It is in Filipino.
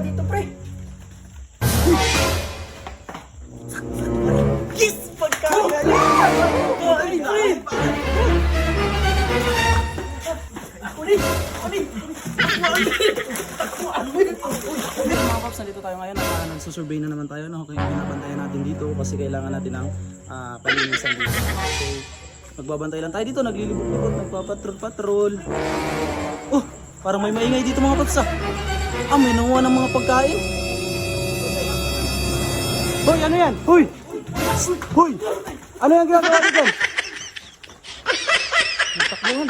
dito, pre. Yes! Pagkagaling! Pagkagaling, pre! mga paps, nandito tayo ngayon at uh, nagsusurvey na naman tayo. No? Okay, pinabantayan natin dito kasi kailangan natin ng uh, palinisan dito. So, magbabantay lang tayo dito. Naglilibot-libot, nagpapatrol-patrol. Oh, parang may maingay dito mga paps ah. May nawa ng mga pagkain. Hoy, ano yan? Hoy! Hoy! Ano yan ginagawa dito? Nagtakbo yan.